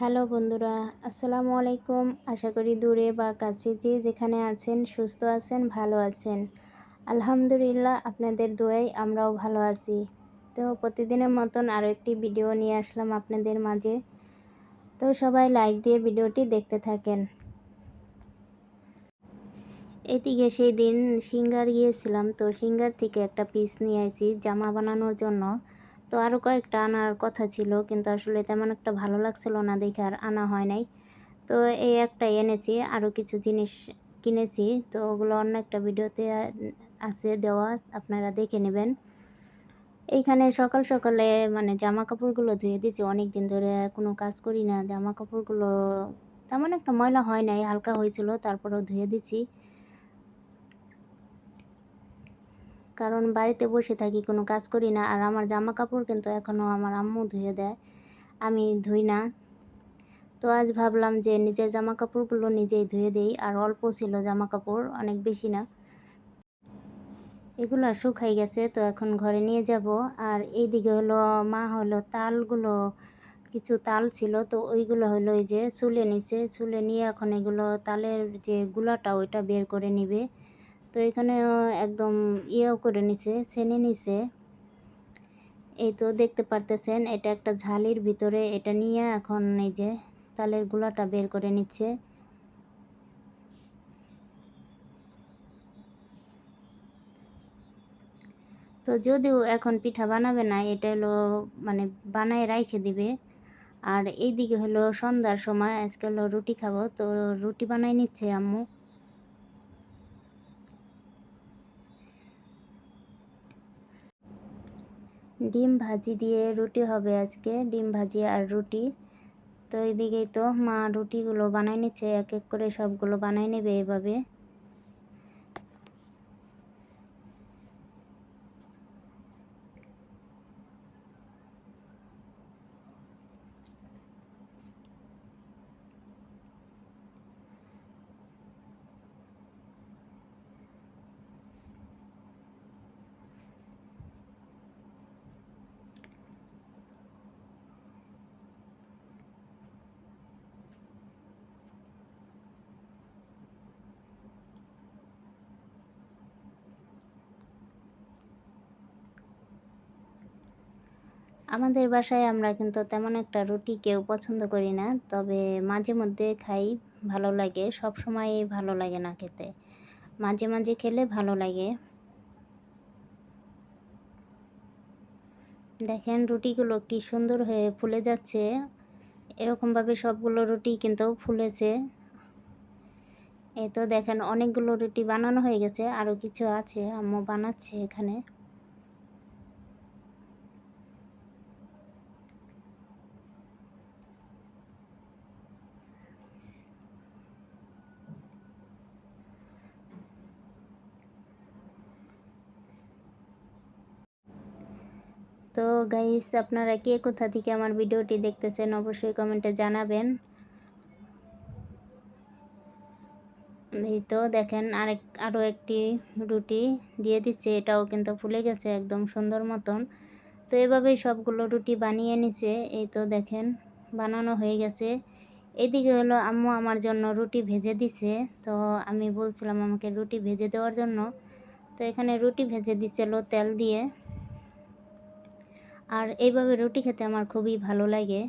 Hello বন্ধুরা, আসসালামু আলাইকুম। আশা করি দূরে বা কাছে যে যেখানে আছেন সুস্থ আছেন, ভালো আছেন। আলহামদুলিল্লাহ, আপনাদের দোয়াই আমরাও ভালো আছি। তো প্রতিদিনের মতন আরও একটি ভিডিও নিয়ে আসলাম আপনাদের মাঝে। তো সবাই লাইক দিয়ে ভিডিওটি দেখতে থাকেন। এদিকে সেই দিন সিঙ্গার গিয়েছিলাম, তো সিঙ্গার থেকে একটা পিস নিয়ে আসি জামা বানানোর জন্য। তো আরও কয়েকটা আনার কথা ছিল, কিন্তু আসলে তেমন একটা ভালো লাগছিল না দেখে আর আনা হয় নাই। তো এই একটাই এনেছি আরও কিছু জিনিস কিনেছি, তো ওগুলো অন্য একটা ভিডিওতে আছে দেওয়া, আপনারা দেখে নেবেন। এইখানে সকাল সকালে মানে জামা কাপড়গুলো ধুয়ে দিয়েছি অনেক দিন ধরে কোনো কাজ করি না, জামা কাপড়গুলো তেমন একটা ময়লা হয় নাই, হালকা হয়েছিল, তারপরেও ধুয়ে দিছি কারণ বাড়িতে বসে থাকি, কোনো কাজ করি না। আর আমার জামা কাপড় কিন্তু এখনও আমার আম্মু ধুয়ে দেয়, আমি ধুই না। তো আজ ভাবলাম যে নিজের জামা কাপড়গুলো নিজেই ধুয়ে দিই, আর অল্প ছিল জামা কাপড় অনেক বেশি না। এগুলো শুকাই গেছে, তো এখন ঘরে নিয়ে যাব। আর এইদিকে হলো, মা হলো তালগুলো, কিছু তাল ছিল, তো ওইগুলো হলো ওই যে চুলে নিছে। চুলে নিয়ে এখন এগুলো তালের যে গুলাটা, ওইটা বের করে নিবে। তো এখানে একদম ইয়েও করে নিছে, ছেনে নিছে। এই তো দেখতে পারতেছেন, এটা একটা ঝালির ভিতরে এটা নিয়ে এখন এই যে তালের গুলাটা বের করে নিচ্ছে। তো যদিও এখন পিঠা বানাবে না, এটা হলো মানে বানায় রাইখে দিবে। আর এইদিকে হলো সন্ধ্যার সময়, আজকে হলো রুটি খাব, তো রুটি বানাই নিচ্ছে আম্মু। ডিম ভাজি দিয়ে রুটি হবে আজকে, ডিম ভাজি আর রুটি। তো এদিকেই তো মা রুটিগুলো বানাই নিচ্ছে, এক এক করে সবগুলো বানাই নেবে এভাবে। আমাদের বাসায় আমরা কিন্তু তেমন একটা রুটি কেউ পছন্দ করি না, তবে মাঝে মধ্যে খাই, ভালো লাগে, সব সময় ভালো লাগে না খেতে। মাঝে মাঝে খেলে ভালো লাগে। দেখেন রুটিগুলো কি সুন্দর হয়ে ফুলে যাচ্ছে। এরকমভাবে সবগুলো রুটি কিন্তু ফুলেছে। এই তো দেখেন অনেকগুলো রুটি বানানো হয়ে গেছে, আরও কিছু আছে, আম্মু বানাচ্ছে এখানে। তো গাইস আপনারা কে কোথা থেকে আমার ভিডিওটি দেখতেছেন অবশ্যই কমেন্টে জানাবেন। এই তো দেখেন আরেক আরও একটি রুটি দিয়ে দিচ্ছে, এটাও কিন্তু ফুলে গেছে একদম সুন্দর মতন। তো এভাবেই সবগুলো রুটি বানিয়ে নিছে, এই তো দেখেন বানানো হয়ে গেছে। এদিকে হলো আম্মু আমার জন্য রুটি ভেজে দিছে, তো আমি বলছিলাম আমাকে রুটি ভেজে দেওয়ার জন্য। তো এখানে রুটি ভেজে দিচ্ছিল তেল দিয়ে। আর এইভাবে রুটি খেতে আমার খুবই ভালো লাগে।